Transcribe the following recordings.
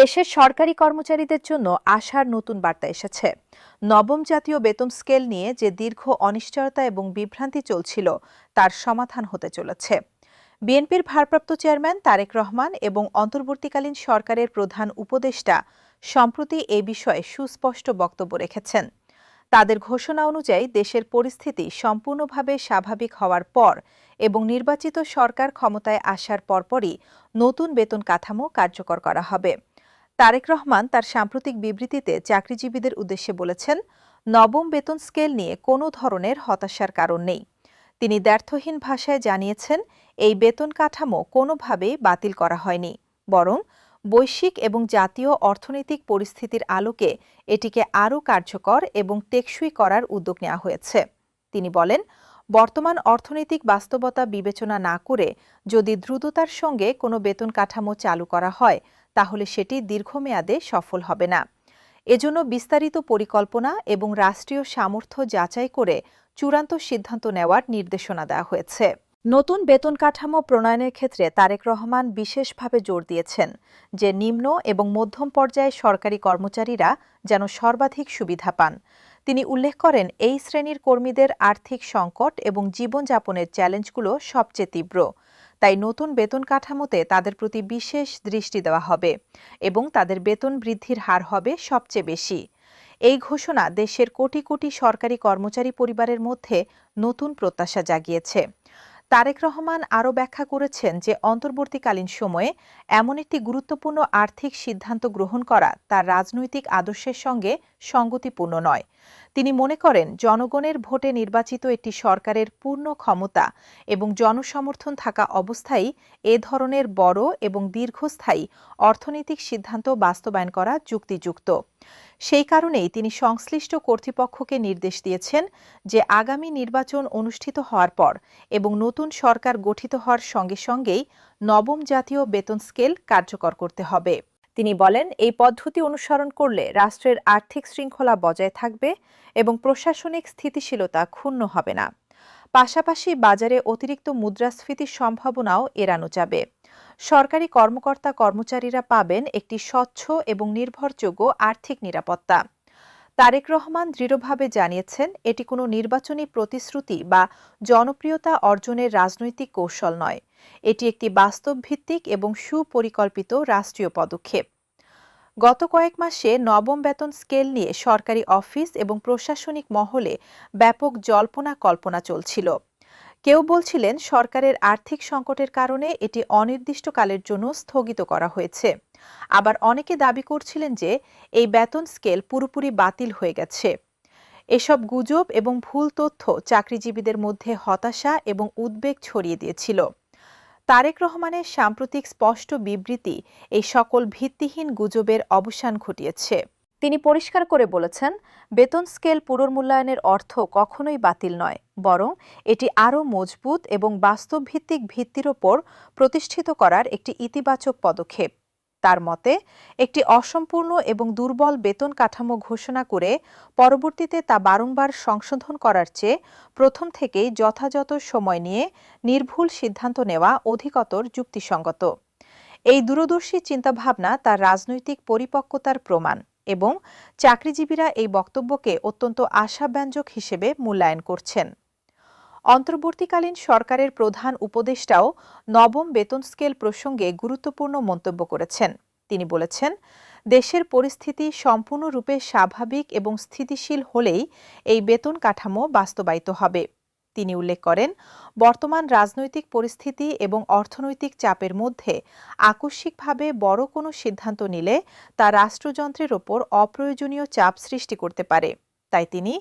দেশের সরকারি কর্মচারীদের জন্য আশার নতুন বার্তা এসেছে। নবম জাতীয় বেতন স্কেল নিয়ে যে দীর্ঘ অনিশ্চয়তা এবং বিভ্রান্তি চলছিল, তার সমাধান হতে চলেছে। বিএনপির ভারপ্রাপ্ত চেয়ারম্যান তারেক রহমান এবং অন্তর্বর্তীকালীন সরকারের প্রধান উপদেষ্টা সম্প্রতি এ বিষয়ে সুস্পষ্ট বক্তব্য রেখেছেন। তাদের ঘোষণা অনুযায়ী দেশের পরিস্থিতি সম্পূর্ণভাবে স্বাভাবিক হওয়ার পর এবং নির্বাচিত সরকার ক্ষমতায় আসার পরপরই নতুন বেতন কাঠামো কার্যকর করা হবে। তারেক রহমান তার সাম্প্রতিক বিবৃতিতে চাকরিজীবীদের উদ্দেশ্যে বলেছেন, নবম বেতন স্কেল নিয়ে কোনো ধরনের হতাশার কারণ নেই। তিনি দ্ব্যর্থহীন ভাষায় জানিয়েছেন, এই বেতন কাঠামো কোনোভাবেই বাতিল করা হয়নি, বরং বৈশ্বিক এবং জাতীয় অর্থনৈতিক পরিস্থিতির আলোকে এটিকে আরও কার্যকর এবং টেকসই করার উদ্যোগ নেওয়া হয়েছে। তিনি বলেন, বর্তমান অর্থনৈতিক বাস্তবতা বিবেচনা না করে যদি দ্রুততার সঙ্গে কোনো বেতন কাঠামো চালু করা হয় তাহলে সেটি দীর্ঘমেয়াদে সফল হবে না। এজন্য বিস্তারিত পরিকল্পনা এবং রাষ্ট্রীয় সামর্থ্য যাচাই করে চূড়ান্ত সিদ্ধান্ত নেওয়ার নির্দেশনা দেওয়া হয়েছে। নতুন বেতন কাঠামো প্রণয়নের ক্ষেত্রে তারেক রহমান বিশেষভাবে জোর দিয়েছেন যে নিম্ন এবং মধ্যম পর্যায়ে সরকারি কর্মচারীরা যেন সর্বাধিক সুবিধা পান। তিনি উল্লেখ করেন, এই শ্রেণির কর্মীদের আর্থিক সংকট এবং জীবনযাপনের চ্যালেঞ্জগুলো সবচেয়ে তীব্র। তাই নতুন বেতন কাঠামোতে তাদের প্রতি বিশেষ দৃষ্টি দেওয়া হবে এবং তাদের বেতন বৃদ্ধির হার হবে সবচেয়ে বেশি। এই ঘোষণা দেশের কোটি কোটি সরকারি কর্মচারী পরিবারের মধ্যে নতুন প্রত্যাশা জাগিয়েছে। তারেক রহমান আরও ব্যাখ্যা করেছেন যে অন্তর্বর্তীকালীন সময়ে এমন একটি গুরুত্বপূর্ণ আর্থিক সিদ্ধান্ত গ্রহণ করা তার রাজনৈতিক আদর্শের সঙ্গে সঙ্গতিপূর্ণ নয়। তিনি মনে করেন, জনগণের ভোটে নির্বাচিত একটি সরকারের পূর্ণ ক্ষমতা এবং জনসমর্থন থাকা অবস্থায় এ ধরনের বড় এবং দীর্ঘস্থায়ী অর্থনৈতিক সিদ্ধান্ত বাস্তবায়ন করা যুক্তিযুক্ত। সেই কারণেই তিনি সংশ্লিষ্ট কর্তৃপক্ষকে নির্দেশ দিয়েছেন যে আগামী নির্বাচন অনুষ্ঠিত হওয়ার পর এবং নতুন সরকার গঠিত হওয়ার সঙ্গে সঙ্গেই নবম জাতীয় বেতন স্কেল কার্যকর করতে হবে। তিনি বলেন, এই পদ্ধতি অনুসরণ করলে রাষ্ট্রের আর্থিক শৃঙ্খলা বজায় থাকবে এবং প্রশাসনিক স্থিতিশীলতা ক্ষুণ্ণ হবে না। পাশাপাশি বাজারে অতিরিক্ত মুদ্রাস্ফীতির সম্ভাবনাও এড়ানো যাবে। সরকারি কর্মকর্তা কর্মচারীরা পাবেন একটি স্বচ্ছ এবং নির্ভরযোগ্য আর্থিক নিরাপত্তা। তারেক রহমান দৃঢ়ভাবে জানিয়েছেন, এটি কোনো নির্বাচনী প্রতিশ্রুতি বা জনপ্রিয়তা অর্জনের রাজনৈতিক কৌশল নয়। এটি একটি বাস্তবভিত্তিক এবং সুপরিকল্পিত রাষ্ট্রীয় পদক্ষেপ। গত কয়েক মাসে নবম বেতন স্কেল নিয়ে সরকারি অফিস এবং প্রশাসনিক মহলে ব্যাপক জল্পনা কল্পনা চলছিল। কেউ বলছিলেন সরকারের আর্থিক সংকটের কারণে এটি অনির্দিষ্টকালের জন্য স্থগিত করা হয়েছে। আবার অনেকে দাবি করছিলেন যে এই বেতন স্কেল পুরোপুরি বাতিল হয়ে গেছে। এসব গুজব এবং ভুল তথ্য চাকরিজীবীদের মধ্যে হতাশা এবং উদ্বেগ ছড়িয়ে দিয়েছিল। তারেক রহমানের সাম্প্রতিক স্পষ্ট বিবৃতি এই সকল ভিত্তিহীন গুজবের অবসান ঘটিয়েছে। তিনি পরিষ্কার করে বলেছেন, বেতন স্কেল পুনর্মূল্যায়নের অর্থ কখনোই বাতিল নয়, বরং এটি আরও মজবুত এবং বাস্তবভিত্তিক ভিত্তির ওপর প্রতিষ্ঠিত করার একটি ইতিবাচক পদক্ষেপ। তার মতে, একটি অসম্পূর্ণ এবং দুর্বল বেতন কাঠামো ঘোষণা করে পরবর্তীতে তা বারংবার সংশোধন করার চেয়ে প্রথম থেকেই যথাযথ সময় নিয়ে নির্ভুল সিদ্ধান্ত নেওয়া অধিকতর যুক্তিসঙ্গত। এই দূরদর্শী চিন্তাভাবনা তার রাজনৈতিক পরিপক্কতার প্রমাণ। এবং চাকরিজীবীরা এই বক্তব্যকে অত্যন্ত আশাব্যঞ্জক হিসেবে মূল্যায়ন করছেন। অন্তর্বর্তীকালীন সরকারের প্রধান উপদেষ্টাও নবম বেতন স্কেল প্রসঙ্গে গুরুত্বপূর্ণ মন্তব্য করেছেন। তিনি বলেছেন, দেশের পরিস্থিতি সম্পূর্ণরূপে স্বাভাবিক এবং স্থিতিশীল হলেই এই বেতন কাঠামো বাস্তবায়িত হবে। তিনি উল্লেখ করেন, বর্তমান রাজনৈতিক পরিস্থিতি এবং অর্থনৈতিক চাপের মধ্যে আকস্মিকভাবে বড় কোনো সিদ্ধান্ত নিলে তা রাষ্ট্রযন্ত্রের ওপর অপ্রয়োজনীয় চাপ সৃষ্টি করতে পারে। তাই তিনি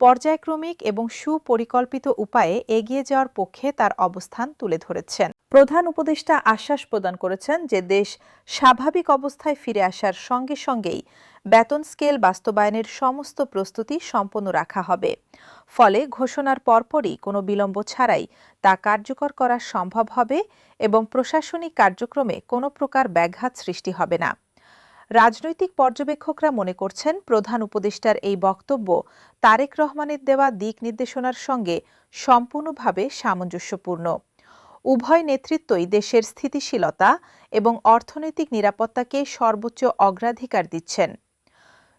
পর্যায়ক্রমিক এবং সুপরিকল্পিত উপায়ে এগিয়ে যাওয়ার পক্ষে তার অবস্থান তুলে ধরেছেন। প্রধান উপদেষ্টা আশ্বাস প্রদান করেছেন যে দেশ স্বাভাবিক অবস্থায় ফিরে আসার সঙ্গে সঙ্গেই বেতন স্কেল বাস্তবায়নের সমস্ত প্রস্তুতি সম্পন্ন রাখা হবে। ফলে ঘোষণার পরপরই কোনো বিলম্ব ছাড়াই তা কার্যকর করা সম্ভব হবে এবং প্রশাসনিক কার্যক্রমে কোনো প্রকার ব্যাঘাত সৃষ্টি হবে না। রাজনৈতিক পর্যবেক্ষকরা মনে করছেন প্রধান উপদেষ্টার এই বক্তব্য তারেক রহমানের দেওয়া দিক নির্দেশনার সঙ্গে সম্পূর্ণভাবে সামঞ্জস্যপূর্ণ। উভয় নেতৃত্বই দেশের স্থিতিশীলতা এবং অর্থনৈতিক নিরাপত্তাকে সর্বোচ্চ অগ্রাধিকার দিচ্ছেন।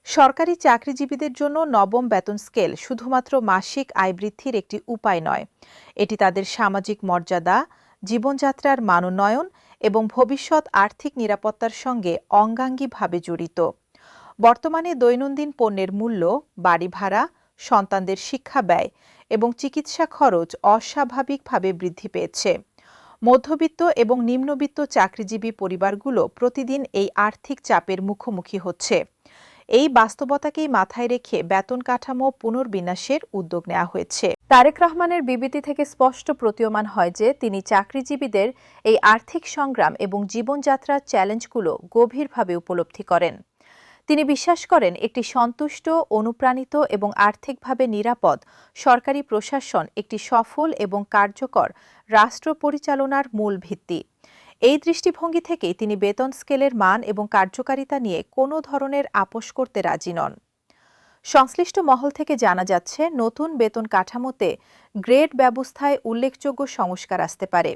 সরকারি চাকরিজীবীদের জন্য নবম বেতন স্কেল শুধুমাত্র মাসিক আয় বৃদ্ধির একটি উপায় নয়। এটি তাদের সামাজিক মর্যাদা, জীবনযাত্রার মানোন্নয়ন এবং ভবিষ্যৎ আর্থিক নিরাপত্তার সঙ্গে অঙ্গাঙ্গীভাবে জড়িত। বর্তমানে দৈনন্দিন পণ্যের মূল্য, বাড়ি ভাড়া, সন্তানদের শিক্ষা ব্যয় এবং চিকিৎসা খরচ অস্বাভাবিকভাবে বৃদ্ধি পেয়েছে। মধ্যবিত্ত এবং নিম্নবিত্ত চাকরিজীবী পরিবারগুলো প্রতিদিন এই আর্থিক চাপের মুখোমুখি হচ্ছে। এই বাস্তবতাকেই মাথায় রেখে বেতন কাঠামো পুনর্বিন্যাসের উদ্যোগ নেওয়া হয়েছে। তারেক রহমানের বিবৃতি থেকে স্পষ্ট প্রতীয়মান হয় যে, তিনি চাকরিজীবীদের এই আর্থিক সংগ্রাম এবং জীবনযাত্রার চ্যালেঞ্জগুলো গভীরভাবে উপলব্ধি করেন। তিনি বিশ্বাস করেন একটি সন্তুষ্ট, অনুপ্রাণিত এবং আর্থিকভাবে নিরাপদ সরকারি প্রশাসন একটি সফল এবং কার্যকর রাষ্ট্র পরিচালনার মূল ভিত্তি। এই দৃষ্টিভঙ্গি থেকেই তিনি বেতন স্কেলের মান এবং কার্যকারিতা নিয়ে কোনো ধরনের আপোষ করতে রাজি নন। সংশ্লিষ্ট মহল থেকে জানা যাচ্ছে, নতুন বেতন কাঠামোতে গ্রেড ব্যবস্থায় উল্লেখযোগ্য সংস্কার আসতে পারে।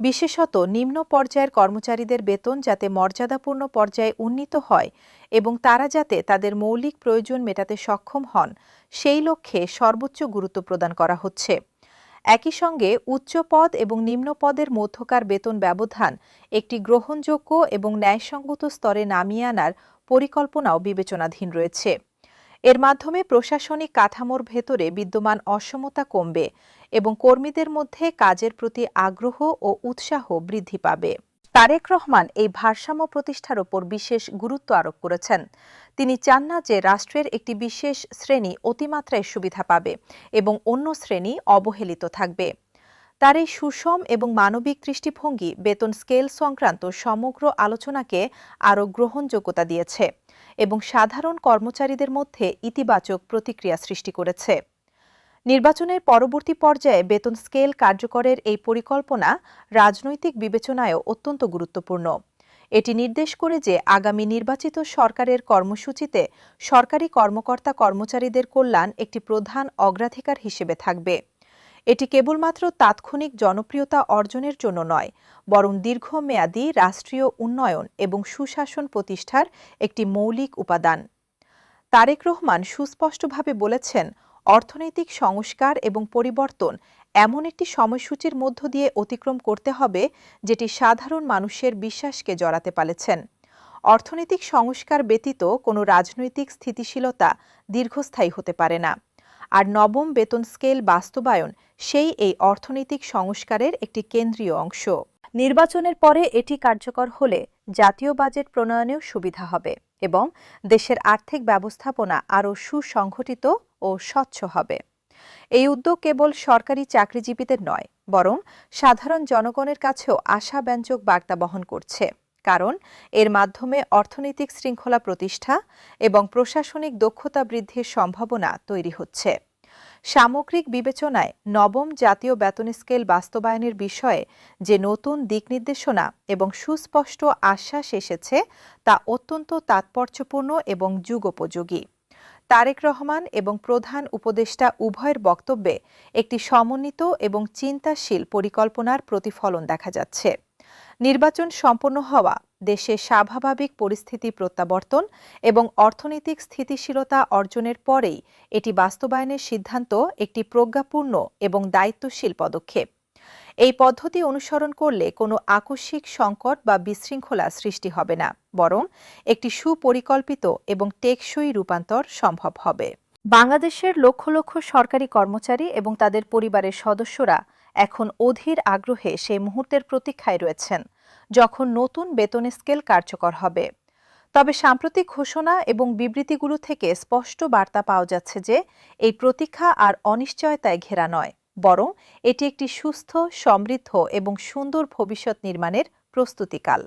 বিশেষত নিম্ন পর্যায়ের কর্মচারীদের বেতন যাতে মর্যাদাপূর্ণ পর্যায়ে উন্নীত হয় এবং তারা যাতে তাদের মৌলিক প্রয়োজন মেটাতে সক্ষম হন, সেই লক্ষ্যে সর্বোচ্চ গুরুত্ব প্রদান করা হচ্ছে। একই সঙ্গে উচ্চ পদ এবং নিম্ন পদের মধ্যকার বেতন ব্যবধান একটি গ্রহণযোগ্য এবং ন্যায়সঙ্গত স্তরে নামিয়ে আনার পরিকল্পনাও বিবেচনাধীন রয়েছে। এর মাধ্যমে প্রশাসনিক কাঠামোর ভেতরে বিদ্যমান অসমতা কমবে এবং কর্মীদের মধ্যে কাজের প্রতি আগ্রহ ও উৎসাহ বৃদ্ধি পাবে। তারেক রহমান এই ভারসাম্য প্রতিষ্ঠার ওপর বিশেষ গুরুত্ব আরোপ করেছেন। তিনি চান না যে রাষ্ট্রের একটি বিশেষ শ্রেণি অতিমাত্রায় সুবিধা পাবে এবং অন্য শ্রেণি অবহেলিত থাকবে। তার এই সুষম এবং মানবিক দৃষ্টিভঙ্গি বেতন স্কেল সংক্রান্ত সমগ্র আলোচনাকে আরও গ্রহণযোগ্যতা দিয়েছে এবং সাধারণ কর্মচারীদের মধ্যে ইতিবাচক প্রতিক্রিয়া সৃষ্টি করেছে। নির্বাচনের পরবর্তী পর্যায়ে বেতন স্কেল কার্যকরের এই পরিকল্পনা রাজনৈতিক বিবেচনায়ও অত্যন্ত গুরুত্বপূর্ণ। এটি নির্দেশ করে যে আগামী নির্বাচিত সরকারের কর্মসূচিতে সরকারি কর্মকর্তা কর্মচারীদের কল্যাণ একটি প্রধান অগ্রাধিকার হিসেবে থাকবে। এটি কেবলমাত্র তাৎক্ষণিক জনপ্রিয়তা অর্জনের জন্য নয়, বরং দীর্ঘমেয়াদী রাষ্ট্রীয় উন্নয়ন এবং সুশাসন প্রতিষ্ঠার একটি মৌলিক উপাদান। তারেক রহমান সুস্পষ্টভাবে বলেছেন অর্থনৈতিক সংস্কার এবং পরিবর্তন এমন একটি সময়সূচির মধ্য দিয়ে অতিক্রম করতে হবে, যেটি সাধারণ মানুষের বিশ্বাসকে জড়াতে পারেছেন। অর্থনৈতিক সংস্কার ব্যতীত কোনো রাজনৈতিক স্থিতিশীলতা দীর্ঘস্থায়ী হতে পারে না। আর নবম বেতন স্কেল বাস্তবায়ন সেই এই অর্থনৈতিক সংস্কারের একটি কেন্দ্রীয় অংশ। নির্বাচনের পরে এটি কার্যকর হলে জাতীয় বাজেট প্রণয়নেও সুবিধা হবে এবং দেশের আর্থিক ব্যবস্থাপনা আরও সুসংগঠিত ও স্বচ্ছ হবে। এই উদ্যোগ কেবল সরকারি চাকরিজীবীদের নয়, বরং সাধারণ জনগণের কাছেও আশাব্যঞ্জক বার্তা বহন করছে। কারণ এর মাধ্যমে অর্থনৈতিক শৃঙ্খলা প্রতিষ্ঠা এবং প্রশাসনিক দক্ষতা বৃদ্ধির সম্ভাবনা তৈরি হচ্ছে। সামগ্রিক বিবেচনায় নবম জাতীয় বেতন স্কেল বাস্তবায়নের বিষয়ে যে নতুন দিক নির্দেশনা এবং সুস্পষ্ট আশ্বাস এসেছে, তা অত্যন্ত তাৎপর্যপূর্ণ এবং যুগোপযোগী। তারেক রহমান এবং প্রধান উপদেষ্টা উভয়ের বক্তব্যে একটি সমন্বিত এবং চিন্তাশীল পরিকল্পনার প্রতিফলন দেখা যাচ্ছে। নির্বাচন সম্পন্ন হওয়া, দেশে স্বাভাবিক পরিস্থিতি প্রত্যাবর্তন এবং অর্থনৈতিক স্থিতিশীলতা অর্জনের পরেই এটি বাস্তবায়নের সিদ্ধান্ত একটি প্রজ্ঞাপূর্ণ এবং দায়িত্বশীল পদক্ষেপ। এই পদ্ধতি অনুসরণ করলে কোনো আকস্মিক সংকট বা বিশৃঙ্খলা সৃষ্টি হবে না, বরং একটি সুপরিকল্পিত এবং টেকসই রূপান্তর সম্ভব হবে। বাংলাদেশের লক্ষ লক্ষ সরকারি কর্মচারী এবং তাদের পরিবারের সদস্যরা এখন অধীর আগ্রহে সেই মুহূর্তের প্রতীক্ষায় রয়েছেন, যখন নতুন বেতন স্কেল কার্যকর হবে। তবে সাম্প্রতিক ঘোষণা এবং বিবৃতিগুলো থেকে স্পষ্ট বার্তা পাওয়া যাচ্ছে যে, এই প্রতীক্ষা আর অনিশ্চয়তায় ঘেরা নয়। বরং এটি একটি সুস্থ সমৃদ্ধ এবং সুন্দর ভবিষ্যৎ নির্মাণের প্রস্তুতিকাল।